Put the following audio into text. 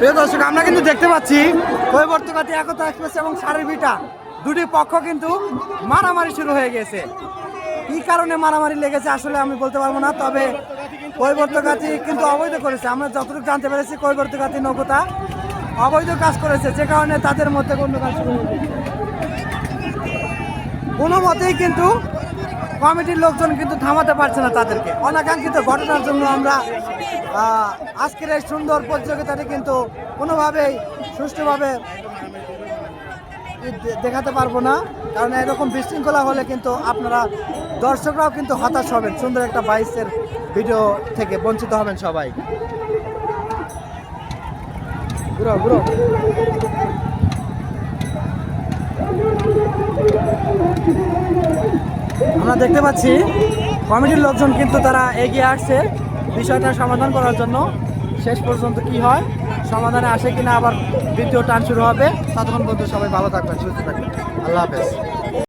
প্রিয় দর্শক, আমরা কিন্তু দেখতে পাচ্ছি কৈবর্তকাতি একতা এক্সপ্রেস এবং সারের বিটা দুটি পক্ষ কিন্তু মারামারি শুরু হয়ে গেছে। কি কারণে মারামারি লেগেছে আসলে আমি বলতে পারব না, তবে কৈবর্তকাতি কিন্তু অবৈধ করেছে। আমরা যতটুকু জানতে পেরেছি কৈবর্তকাতি নৌকতা অবৈধ কাজ করেছে। যে কারণে তাদের মধ্যে শুরু হয়েছে। কোনো মতেই কিন্তু কমিটির লোকজন কিন্তু থামাতে পারছে না তাদেরকে। অনাকাঙ্ক্ষিত ঘটনার জন্য আমরা আজকের এই সুন্দর প্রতিযোগিতাটি কিন্তু কোনোভাবেই সুষ্ঠুভাবে দেখাতে পারব না। কারণ এরকম বিশৃঙ্খলা হলে কিন্তু আপনারা দর্শকরাও কিন্তু হতাশ হবেন। সুন্দর একটা বাইসের ভিডিও থেকে বঞ্চিত হবেন সবাই। ঘুরো ঘুরো আমরা দেখতে পাচ্ছি, কমিটির লোকজন কিন্তু তারা এগিয়ে আসছে বিষয়টা সমাধান করার জন্য। শেষ পর্যন্ত কি হয়, সমাধানে আসে কিনা আবার দ্বিতীয় টান শুরু হবে। ততক্ষণ পর্যন্ত সবাই ভালো থাকবেন, সুস্থ থাকবেন। আল্লাহ হাফেজ।